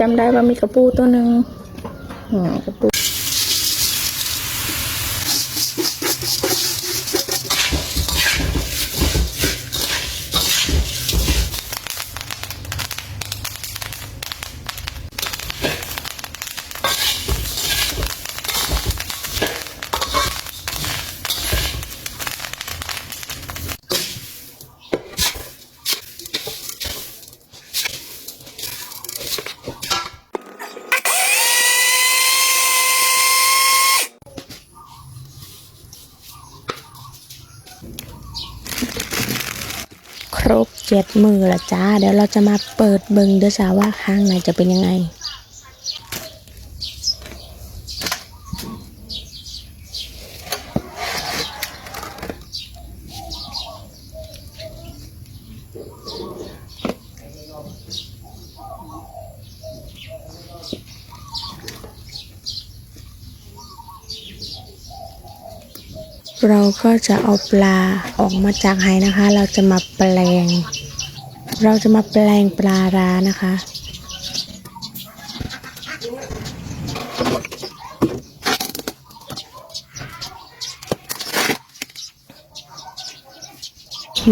จำได้ว่ามีกระปูตัวหนึ่งอืมกระปูคร บเจ็ดมือละจ้า เดี๋ยวเราจะมาเปิดเบิงเดือจ้าว่าข้างในจะเป็นยังไง เราก็จะเอาปลาออกมาจากไหนะคะ เราจะมาแปลง เราจะมาแปลงปลาร้านะคะ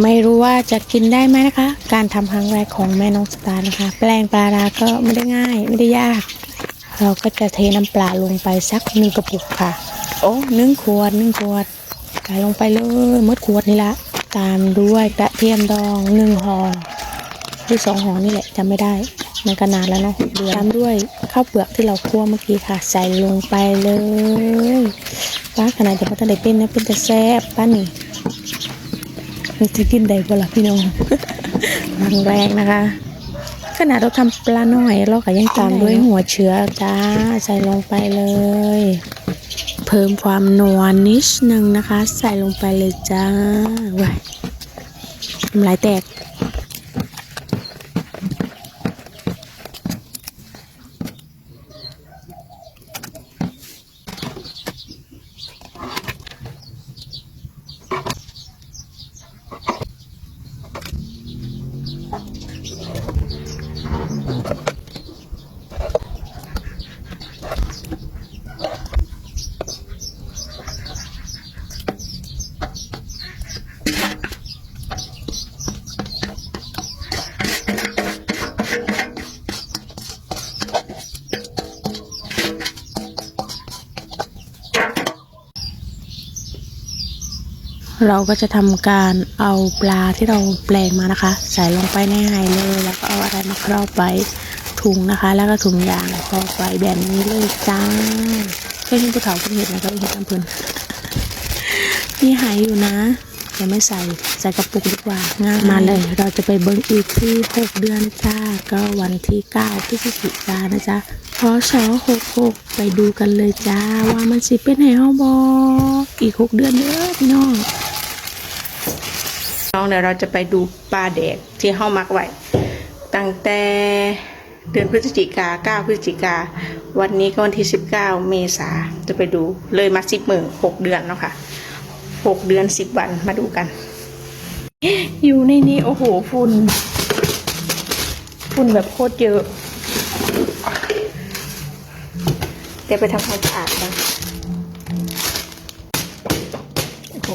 ไม่รู้ว่าจะกินได้ไหมนะคะ การทำครั้งแรกของแม่น้องสตาร์นะคะ แปลงปลาร้าก็ไม่ได้ง่าย ไม่ได้ยาก เราก็จะเทน้ำปลาลงไปสักหนึ่งกระปุกค่ะ โอ้หนึ่งขวดหนึ่งขวด ใส่ลงไปเลยหมดขวดนี่ละตามด้วยกระเทียมดองหนึ่งห่อหรือสองห่อนี่แหละจำไม่ได้มันก็นานแล้วเนาะหกเดือนตามด้วยข้าวเปลือกที่เราคั่วเมื่อกี้ค่ะ ใส่ลงไปเลยป้าขนาดจะพัฒนาเป็นนะเป็นจะแซ่บป้านี่มันจะกินได้บ่ล่ะพี่น้องรังแรงนะคะขนาดเราทำปลาหน่อยเราก็ยังตามด้วยหัวเชื้อจ้าใส่ลงไปเลย เพิ่มความนัวนิดนึงนะคะ ใส่ลงไปเลยจ้าว้ายทำลายแตก เราก็จะทำการเอาปลาที่เราแปลงมานะคะ ใส่ลงไปในไหเลยแล้วก็เอาอะไรมาครอบไว้ถุงนะคะ แล้วก็ถุงยางครอบไว้แบบนี้เลยจ้าเคยเห็นภูเขาเพิ่งเห็นนะครับเห็นน้ำพื้นมีหายอยู่นะยังไม่ใส่ใส่กระปุกดีกว่าง่ายมาเลย เราจะไปเบิ้งอีกที่ 6 เดือนจ้า ก็วันที่9พฤศจิกายนนะจ๊ะพศ66 ไปดูกันเลยจ้า ว่ามันสิเป็นไห้เฮาบออีก 6 เดือนเด้อพี่น้อง องเดี๋ยวเราจะไปดูปลาแดกที่เฮามักไว้ตั้งแต่เดือนพฤศจิกา 9 พฤศจิกา วันนี้ก็วันที่ 19 เมษาจะไปดูเลยมา10หมื่น6เดือนเนาะค่ะ6เดือน10วันมาดูกัน อยู่ในนี้ โอ้โหฝุ่นฝุ่นแบบโคตรเยอะ เดี๋ยวไปทำความสะอาดกันโอ้โห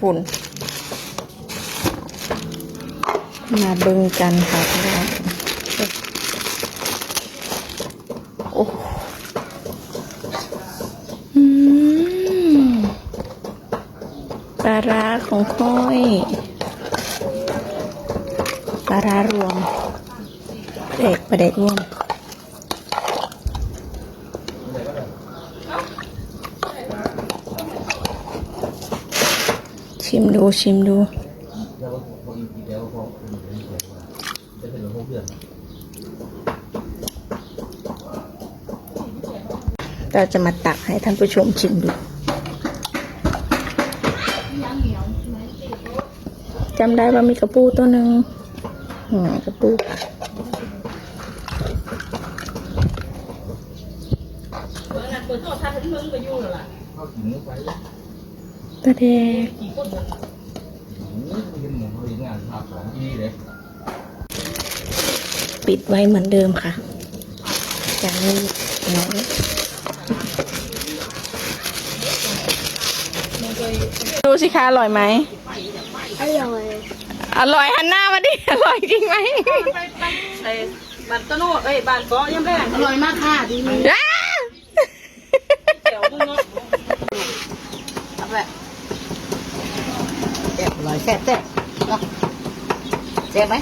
ฝุ่น มาเบิ่งกันค่ะพี่น้องโอ้ปลาร้าของค่อยปลาร้ารวมเด็กประเด็กรวมชิมดูชิมดู เราจะมาตักให้ท่านผู้ชมชิมดูจำได้ว่ามีกระปูตัวหนึ่งกระปูตาแด งปิดไว้เหมือนเดิมค่ะอย่างนี้น้อยดูสิคะอร่อยไหมอร่อยอร่อยหันหน้ามาดิอร่อยจริงไหมบันตโนเอ้ยบันก็ยังแรงอร่อยมากค่ะดีมีอ้าเดี๋ยวมึงเนาะเอาไป แซ่บอร่อยแซ่บแซ่บเนาะแซ่บไหม